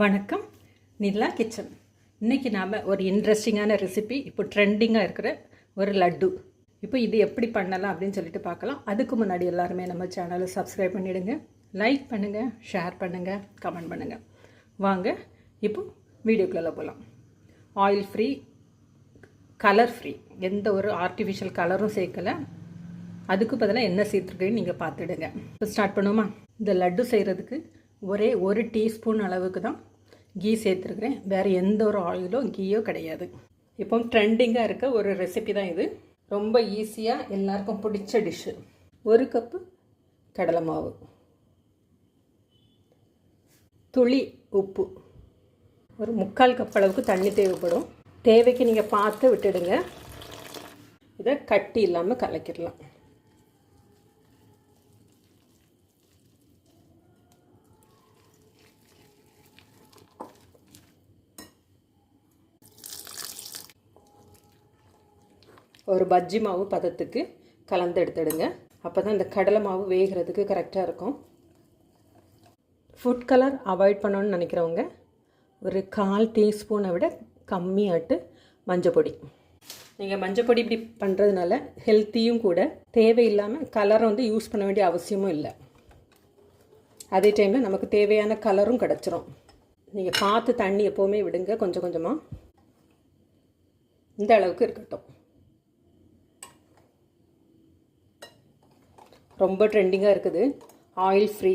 வணக்கம். நிலா கிச்சன். இன்றைக்கி நாம் ஒரு இன்ட்ரெஸ்டிங்கான ரெசிபி இப்போ ட்ரெண்டிங்காக இருக்கிற ஒரு லட்டு. இப்போ இது எப்படி பண்ணலாம் அப்படின்னு சொல்லிட்டு பார்க்கலாம். அதுக்கு முன்னாடி எல்லாருமே நம்ம சேனலை சப்ஸ்கிரைப் பண்ணிவிடுங்க லைக் பண்ணுங்கள் ஷேர் பண்ணுங்கள் கமெண்ட் பண்ணுங்கள் வாங்க இப்போ வீடியோக்குள்ளே போகலாம் ஆயில் ஃப்ரீ கலர் ஃப்ரீ எந்த ஒரு ஆர்டிஃபிஷியல் கலரும் சேர்க்கலை. அதுக்கு பதிலாக என்ன சேர்த்துருக்குன்னு நீங்கள் பார்த்துடுங்க. இப்போ ஸ்டார்ட் பண்ணுவோமா? இந்த லட்டு செய்கிறதுக்கு ஒரே ஒரு டீஸ்பூன் அளவுக்கு தான் கீ சேர்த்துருக்குறேன். வேறு எந்த ஒரு ஆயிலோ கீயோ கிடையாது. இப்போ ட்ரெண்டிங்காக இருக்க ஒரு ரெசிபி தான் இது. ரொம்ப ஈஸியாக எல்லாருக்கும் பிடிச்ச டிஷ்ஷு ஒரு கப்பு கடலை மாவு. துளி உப்பு. ஒரு முக்கால் கப் அளவுக்கு தண்ணி தேவைப்படும். தேவைக்கு நீங்கள் பார்த்து விட்டுடுங்க. இதை கட்டி இல்லாமல் கலக்கிடலாம். ஒரு பஜ்ஜி மாவு பதத்துக்கு கலந்து எடுத்துடுங்க. அப்போ தான் இந்த கடலை மாவு வேகிறதுக்கு கரெக்டாக இருக்கும். ஃபுட் கலர் அவாய்ட் பண்ணணும்னு நினைக்கிறவங்க ஒரு கால் டீஸ்பூனை விட கம்மியாட்டு மஞ்சப்பொடி. நீங்கள் மஞ்சப்பொடி இப்படி பண்ணுறதுனால ஹெல்த்தியும் கூட தேவையில்லாமல் கலரை வந்து யூஸ் பண்ண வேண்டிய அவசியமும் இல்லை. அதே டைமில் நமக்கு தேவையான கலரும் கிடச்சிரும். நீங்கள் பார்த்து தண்ணி எப்போவுமே விடுங்க கொஞ்சம் கொஞ்சமாக இந்த அளவுக்கு இருக்கட்டும். ரொம்ப ட்ரெண்டிங்காக இருக்குது. Oil free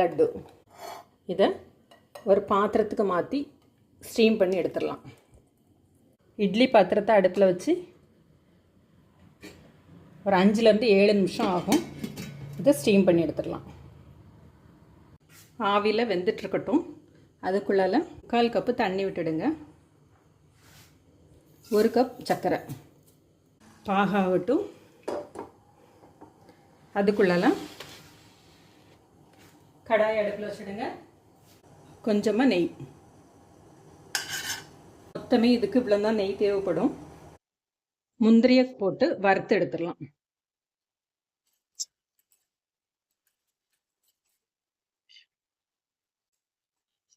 laddu. இதை ஒரு பாத்திரத்துக்கு மாற்றி ஸ்டீம் பண்ணி எடுத்துடலாம். இட்லி பாத்திரத்தை அடுப்பில் வச்சு ஒரு அஞ்சுலேருந்து ஏழு நிமிஷம் ஆகும். இதை ஸ்டீம் பண்ணி எடுத்துடலாம். ஆவியில் வெந்துட்டுருக்கட்டும் அதுக்குள்ளால கால் கப்பு தண்ணி விட்டுடுங்க. ஒரு கப் சர்க்கரை பாகாகட்டும் அதுக்குள்ளலாம். கடாய் அடுப்பில் வச்சுடுங்க. கொஞ்சமாக நெய். மொத்தமே இதுக்கு இவ்வளோ தான் நெய் தேவைப்படும். முந்திரியை போட்டு வறுத்து எடுத்துடலாம்.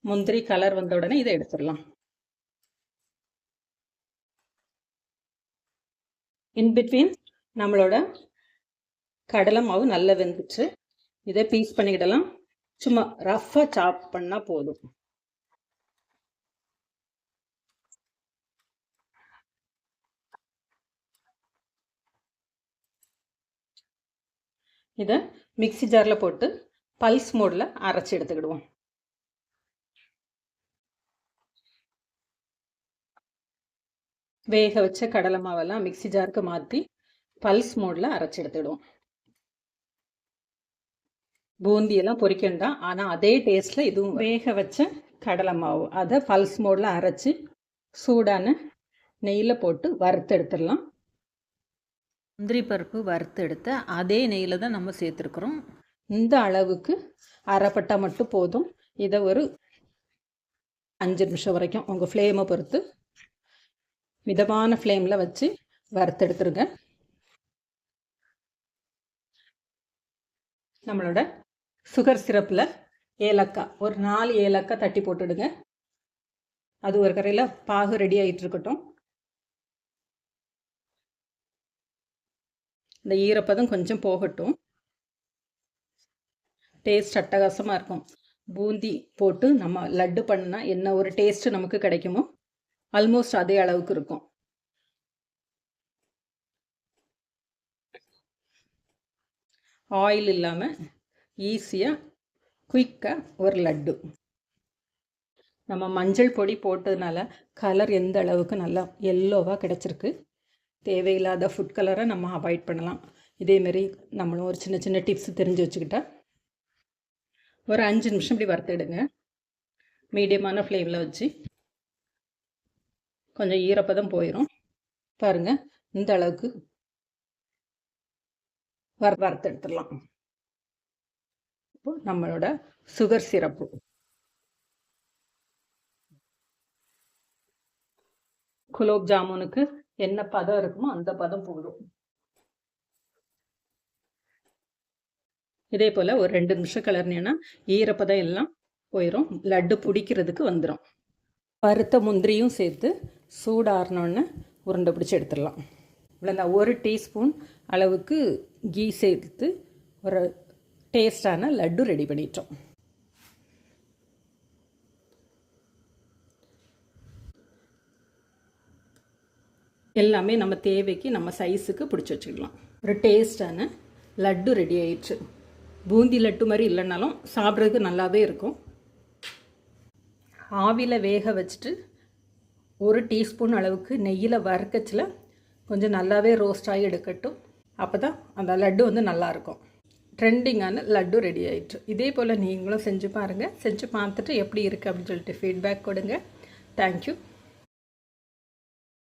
முந்திரி கலர் வந்த உடனே இதை எடுத்துடலாம். இன் பிட்வீன் நம்மளோட கடலை மாவு நல்லா வெந்துச்சு. இதை பீஸ் பண்ணிக்கிடலாம். சும்மா ரஃப்பாக சாப் பண்ணால் போதும். இதை மிக்சி ஜாரில் போட்டு பல்ஸ் மோடில் அரைச்சி எடுத்துக்கிடுவோம். வேக வச்ச கடலை மாவெல்லாம் மிக்சி ஜாருக்கு மாற்றி பல்ஸ் மோடில் அரைச்சி எடுத்துக்கிடுவோம். பூந்தியெல்லாம் பொரிக்கண்டாம் ஆனால் அதே டேஸ்ட்டில் இதுவும் வேக வச்ச கடலை மாவு. அதை பல்ஸ் மோடில் அரைச்சி சூடான நெய்யில் போட்டு வறுத்து எடுத்துடலாம். முந்திரி பருப்பு வறுத்து எடுத்த அதே நெய்யில் தான் நம்ம சேர்த்துருக்குறோம். இந்த அளவுக்கு அரைப்பட்டா மட்டும் போதும். இதை ஒரு அஞ்சு நிமிஷம் வரைக்கும் உங்கள் ஃப்ளேமை பொறுத்து மிதமான ஃப்ளேமில் வச்சு வறுத்து எடுத்துருங்க. நம்மளோட சுகர் சிரப்பில் ஏலக்காய். ஒரு நாலு ஏலக்காய் தட்டி போட்டுடுங்க. அது ஒரு கரையில் பாகு ரெடி ஆகிட்டு இருக்கட்டும். இந்த ஈரப்பதம் கொஞ்சம் போகட்டும். டேஸ்ட் அட்டகாசமாக இருக்கும். பூந்தி போட்டு நம்ம லட்டு பண்ணால் என்ன ஒரு டேஸ்ட்டு நமக்கு கிடைக்குமோ ஆல்மோஸ்ட் அதே அளவுக்கு இருக்கும். ஆயில் இல்லாமல் ஈஸியாக குயிக்காக ஒரு லட்டு. நம்ம மஞ்சள் பொடி போட்டதுனால கலர் எந்த அளவுக்கு நல்லா எல்லோவாக கிடச்சிருக்கு தேவையில்லாத ஃபுட் கலரை நம்ம அவாய்ட் பண்ணலாம். இதேமாரி நம்மளும் ஒரு சின்ன சின்ன டிப்ஸ் தெரிஞ்சு வச்சுக்கிட்டா ஒரு அஞ்சு நிமிஷம் இப்படி வறுத்துடுங்க மீடியமான ஃப்ளேமில் வச்சு கொஞ்சம் ஈரப்பதம் போயிடும் பாருங்கள் இந்த அளவுக்கு வறு வறுத்து எடுத்துடலாம். இப்போ நம்மளோட சுகர் சிரப்பு குலோப் ஜாமுனுக்கு என்ன பதம் இருக்குமோ அந்த பதம் போதும். இதே போல் ஒரு ரெண்டு நிமிஷம் கிளறினீங்கன்னா ஈரப்பதம் எல்லாம் போயிடும் லட்டு பிடிக்கிறதுக்கு வந்துடும் வறுத்த முந்திரியும் சேர்த்து சூடாறினோடனே உருண்டை பிடிச்சி எடுத்துடலாம். இவ்வளோ ஒரு டீஸ்பூன் அளவுக்கு கீ சேர்த்து ஒரு டேஸ்டான லட்டு ரெடி பண்ணிட்டோம். எல்லாமே நம்ம தேவைக்கு நம்ம சைஸுக்கு பிடிச்சி வச்சுக்கலாம். ஒரு டேஸ்டான லட்டு ரெடி ஆயிடுச்சு. பூந்தி லட்டு மாதிரி இல்லைனாலும் சாப்பிட்றதுக்கு நல்லாவே இருக்கும். ஆவியில் வேக வச்சுட்டு ஒரு டீஸ்பூன் அளவுக்கு நெய்யில் வறுக்கச்சில் கொஞ்சம் நல்லாவே ரோஸ்ட் ஆகி எடுக்கட்டும். அப்போ தான் அந்த லட்டு வந்து நல்லாயிருக்கும் ட்ரெண்டிங்கான லட்டு ரெடி ஆயிடுச்சு இதே போல் நீங்களும் செஞ்சு பாருங்கள் செஞ்சு பார்த்துட்டு எப்படி இருக்குது அப்படின்னு சொல்லிட்டு ஃபீட்பேக் கொடுங்க. தேங்க்யூ